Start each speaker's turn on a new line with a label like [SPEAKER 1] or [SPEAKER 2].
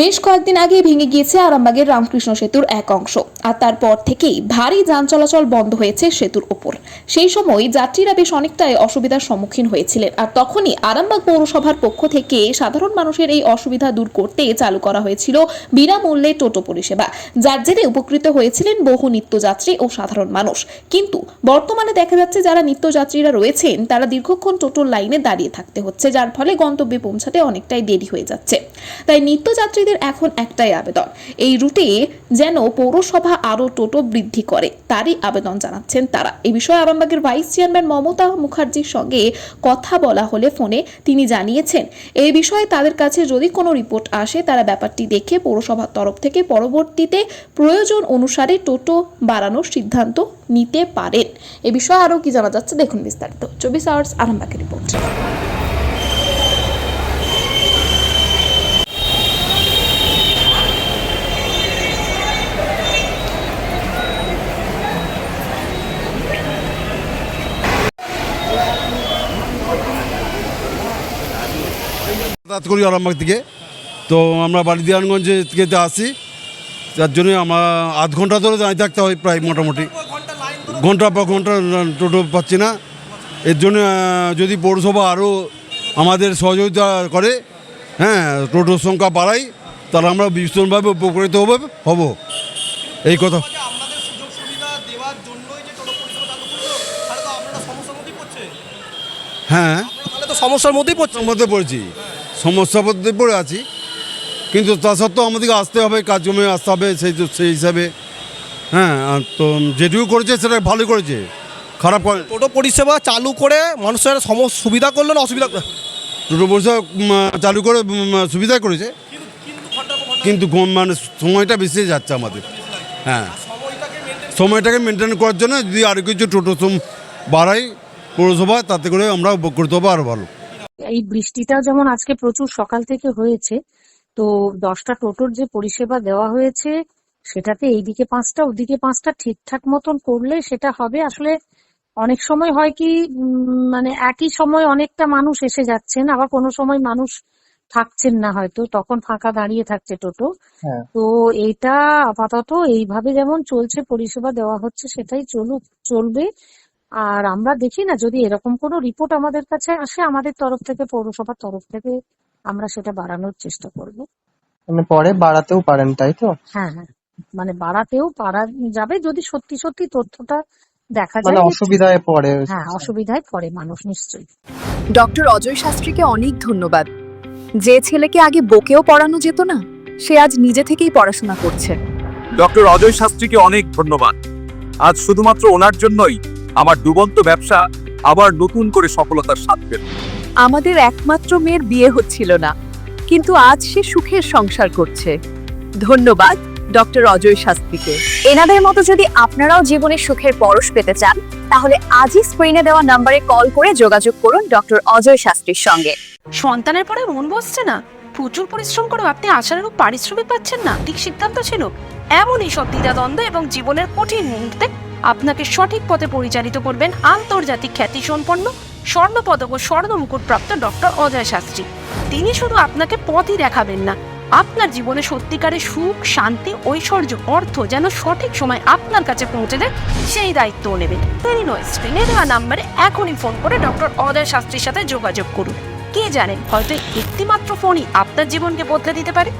[SPEAKER 1] বেশ কয়েকদিন আগে ভেঙে গিয়েছে আরামবাগের রামকৃষ্ণ সেতুর এক অংশ। আর তারপর থেকেই ভারী যান চলাচল বন্ধ হয়েছে সেতুর ওপর। সেই সময় যাত্রীরা বেশ অনেকটাই অসুবিধার সম্মুখীন হয়েছিলেন। আর তখনই আরামবাগ পৌরসভার পক্ষ থেকে সাধারণ মানুষের এই অসুবিধা দূর করতে চালু করা হয়েছিল বিনামূল্যে টোটো পরিষেবা। যার জেরে উপকৃত হয়েছিলেন বহু নিত্যযাত্রী ও সাধারণ মানুষ। কিন্তু বর্তমানে দেখা যাচ্ছে যারা নিত্যযাত্রীরা রয়েছেন, তারা দীর্ঘক্ষণ টোটোর লাইনে দাঁড়িয়ে থাকতে হচ্ছে, যার ফলে গন্তব্যে পৌঁছাতে অনেকটাই দেরি হয়ে যাচ্ছে। তাই নিত্যযাত্রীদের এখন একটাই আবেদন। এই রুটে যেন পৌরসভা আরও টোটো বৃদ্ধি করে, তারই আবেদন জানাচ্ছেন তারা। এই বিষয়ে আরামবাগের ভাইস চেয়ারম্যান মমতা মুখার্জির সঙ্গে কথা বলা হলে ফোনে তিনি জানিয়েছেন এই বিষয়ে তাদের কাছে যদি কোনো রিপোর্ট আসে, তারা ব্যাপারটি দেখে পৌরসভার তরফ থেকে পরবর্তীতে প্রয়োজন অনুসারে টোটো বাড়ানোর সিদ্ধান্ত নিতে পারেন। এ বিষয়ে আরও কি জানা যাচ্ছে, দেখুন বিস্তারিত। চব্বিশ আওয়ার্স আরামবাগের রিপোর্ট।
[SPEAKER 2] যাতায়াত করি আরামবাগ থেকে তো আমরা বালিদিয়ানগঞ্জ থেকে আসি। যার জন্য আমার আধ ঘণ্টা ধরে দাঁড়িয়ে থাকতে হয় প্রায় মোটামুটি। ঘণ্টা পর ঘণ্টা টোটো পাচ্ছি না। এর জন্য যদি পৌরসভা আরও আমাদের সহযোগিতা করে হ্যাঁ টোটোর সংখ্যা বাড়াই তাহলে আমরা ভীষণভাবে উপকৃত হবে হব। এই কথা। হ্যাঁ।
[SPEAKER 3] সমস্যার মধ্যেই পড়ছে।
[SPEAKER 2] সমস্যার মধ্যে পড়েছি। সমস্যার মধ্যে পড়ে আছি। কিন্তু তা সত্ত্বেও আমাদেরকে আসতে হবে কাজকর্মে আসতে হবে সেই সেই হিসাবে। হ্যাঁ আর তো যেটুকু করেছে সেটা ভালো করেছে। খারাপ করে
[SPEAKER 3] টোটো পরিষেবা চালু করে মানুষের সমস্ত সুবিধা করল না অসুবিধা
[SPEAKER 2] টোটো পরিষেবা চালু করে সুবিধা করেছে। কিন্তু মানে সময়টা বেশি যাচ্ছে আমাদের। হ্যাঁ। সময়টাকে মেনটেন করার জন্য যদি আরও কিছু টোটো সম বাড়াই পৌরসভা তাতে করে আমরা উপকৃত হব আরও ভালো।
[SPEAKER 4] এই বৃষ্টিটা যেমন আজকে প্রচুর সকাল থেকে হয়েছে তো দশটা টোটোর যে পরিষেবা দেওয়া হয়েছে সেটাতে এইদিকে পাঁচটা ওদিকে পাঁচটা ঠিকঠাক মতন করলে সেটা হবে। আসলে অনেক সময় হয় কি উম, মানে একই সময় অনেকটা মানুষ এসে যাচ্ছেন আবার কোনো সময় মানুষ থাকছেন না হয়তো তখন ফাঁকা দাঁড়িয়ে থাকছে টোটো। তো এটা আপাতত এইভাবে যেমন চলছে পরিষেবা দেওয়া হচ্ছে সেটাই চলুক চলবে। আর আমরা দেখি না যদি এরকম কোনো রিপোর্ট আমাদের কাছে আসে আমাদের তরফ থেকে পৌরসভার তরফ থেকে আমরা সেটা বাড়ানোর চেষ্টা করব।
[SPEAKER 5] মানে পরে বাড়াতেও পারেন তাই তো?
[SPEAKER 4] হ্যাঁ হ্যাঁ। মানে বাড়াতেও পারা যাবে যদি সত্যি সত্যি তথ্যটা দেখা
[SPEAKER 5] মানে
[SPEAKER 4] যায়
[SPEAKER 5] অসুবিধায় পড়ে
[SPEAKER 4] হ্যাঁ অসুবিধায় পড়ে মানুষ নিশ্চয়ই।
[SPEAKER 6] ডক্টর অজয় শাস্ত্রীকে অনেক ধন্যবাদ। যে ছেলেকে আগে বকেও পড়ানো যেত না সে আজ নিজে থেকেই পড়াশোনা করছে।
[SPEAKER 7] ডক্টর অজয় শাস্ত্রীকে অনেক ধন্যবাদ। আজ শুধুমাত্র ওনার জন্যই আমার ডুবন্ত ব্যবসা আবার নতুন করে সফলতার স্বাদ পেল।
[SPEAKER 6] আমাদের একমাত্র মেয়ের বিয়ে হচ্ছিল না কিন্তু আজ সে সুখের সংসার করছে। ধন্যবাদ ডক্টর অজয় শাস্ত্রীকে। এনাদের মতো যদি আপনারাও জীবনে সুখের পরশ পেতে চান তাহলে আজই স্ক্রিনে দেওয়া নম্বরে কল করে যোগাযোগ করুন ডক্টর অজয় শাস্ত্রীর সঙ্গে।
[SPEAKER 8] সন্তানের পরে মন বসছে না। প্রচুর পরিশ্রম করেও আপনি আশানুরূপ পারিশ্রমিক পাচ্ছেন না। ঠিক সিদ্ধান্ত ছিল এমনই সব দ্বিধাদ্বন্দ্ব এবং জীবনের কঠিন মুহূর্তে আপনাকে সঠিক পথে পরিচালিত করবেন আন্তর্জাতিক খ্যাতি সম্পন্ন স্বর্ণপদক ও স্বর্ণ মুকুট প্রাপ্ত ডক্টর অজয় শাস্ত্রী। তিনি শুধু আপনাকে পথই দেখাবেন না, আপনার জীবনে সত্যিকারের সুখ, শান্তি, ঐশ্বর্য, অর্থ যেন সঠিক সময় আপনার কাছে পৌঁছে দেয়, সেই দায়িত্বও নেবেন। দেরি নয় স্ক্রিনে দেওয়া নাম্বারে এখনই ফোন করে ডক্টর অজয় শাস্ত্রীর সাথে যোগাযোগ করুন। কে জানেন হয়তো একটিমাত্র ফোনই আপনার জীবনকে বদলে দিতে পারে।